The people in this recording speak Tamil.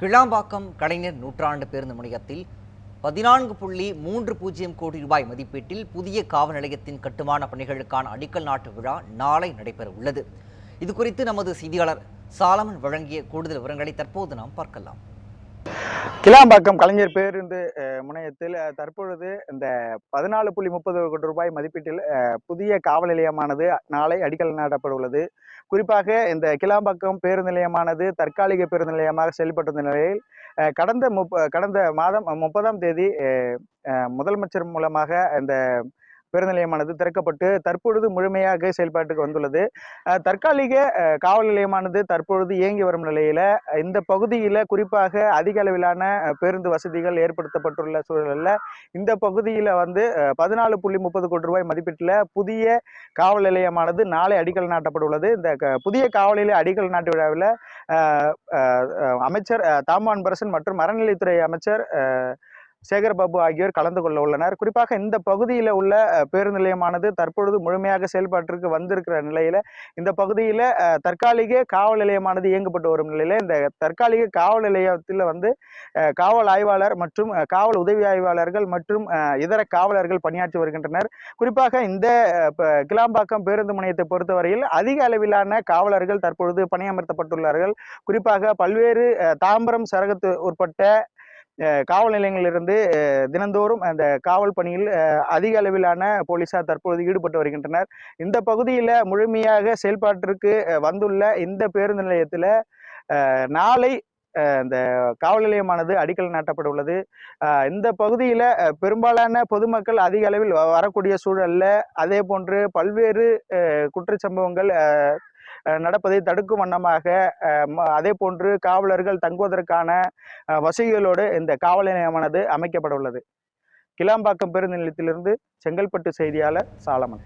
கிளாம்பாக்கம் கலைஞர் நூற்றாண்டு பேருந்து முனையத்தில் பதினான்கு புள்ளி மூன்று பூஜ்ஜியம் கோடி ரூபாய் மதிப்பீட்டில் புதிய காவல் நிலையத்தின் கட்டுமான பணிகளுக்கான அடிக்கல் நாட்டு விழா நாளை நடைபெற உள்ளது. இது குறித்து நமது செய்தியாளர் சாலமன் வழங்கிய கூடுதல் விவரங்களை தற்போது நாம் பார்க்கலாம். கிளாம்பாக்கம் கலைஞர் பேருந்து முனையத்தில் தற்பொழுது இந்த பதினாலு புள்ளி முப்பது கோடி ரூபாய் மதிப்பீட்டில் புதிய காவல் நிலையமானது நாளை அடிக்கல் நாட்டப்பட உள்ளது குறிப்பாக இந்த கிளாம்பாக்கம் பேருந்து நிலையமானது தற்காலிக பேருந்து நிலையமாக செயல்பட்டிருந்த நிலையில் கடந்த முப்ப கடந்த மாதம் முப்பதாம் தேதி முதலமைச்சர் மூலமாக இந்த பேருந்து நிலையமானது திறக்கப்பட்டு தற்பொழுது முழுமையாக செயல்பாட்டுக்கு வந்துள்ளது. தற்காலிக காவல் நிலையமானது தற்பொழுது இயங்கி வரும் நிலையில இந்த பகுதியில் குறிப்பாக அதிக அளவிலான பேருந்து வசதிகள் ஏற்படுத்தப்பட்டுள்ள சூழலில் இந்த பகுதியில் வந்து பதினாலு புள்ளி முப்பது கோடி ரூபாய் மதிப்பீட்டில் புதிய காவல் நிலையமானது நாளை அடிக்கல் நாட்டப்பட உள்ளது இந்த க- புதிய காவல் அடிக்கல் நாட்டு விழாவில் அமைச்சர் தாமான் பரசன் மற்றும் அறநிலைத்துறை அமைச்சர் சேகர்பாபு சேகர் பாபு ஆகியோர் கலந்து கொள்ள உள்ளனர். குறிப்பாக இந்த பகுதியில் உள்ள பேருந்து நிலையமானது தற்பொழுது முழுமையாக செயல்பாட்டிற்கு வந்திருக்கிற நிலையில இந்த பகுதியில் தற்காலிக காவல் நிலையமானது இயங்கப்பட்டு வரும் நிலையில இந்த தற்காலிக காவல் நிலையத்தில் வந்து காவல் ஆய்வாளர் மற்றும் காவல் உதவி ஆய்வாளர்கள் மற்றும் இதர காவலர்கள் பணியாற்றி வருகின்றனர். குறிப்பாக இந்த கிளாம்பாக்கம் பேருந்து முனையத்தை பொறுத்தவரையில் அதிக அளவிலான காவலர்கள் தற்பொழுது பணியமர்த்தப்பட்டுள்ளார்கள். குறிப்பாக பல்வேறு தாம்பரம் சரகத்து உட்பட்ட காவல் நிலையங்களிலிருந்து தினந்தோறும் அந்த காவல் பணியில் அதிக அளவிலான போலீசார் தற்பொழுது ஈடுபட்டு வருகின்றனர். இந்த பகுதியில் முழுமையாக செயல்பாட்டிற்கு வந்துள்ள இந்த பேருந்து நிலையத்தில் நாளை இந்த காவல் நிலையமானது அடிக்கல் நாட்டப்பட உள்ளது. இந்த பகுதியில் பெரும்பாலான பொதுமக்கள் அதிக அளவில் வ- வரக்கூடிய சூழலில் அதே போன்று பல்வேறு குற்ற குற்றச்சம்பவங்கள் நடப்பதை தடுக்கும் வண்ணமாக ம- அதே போன்று காவலர்கள் தங்குவதற்கான வசதிகளோடு இந்த காவல் நிலையமானது அமைக்கப்பட உள்ளது. கிளாம்பாக்கம் பேருந்து நிலையத்திலிருந்து செங்கல்பட்டு செய்தியாளர் சாலமன்.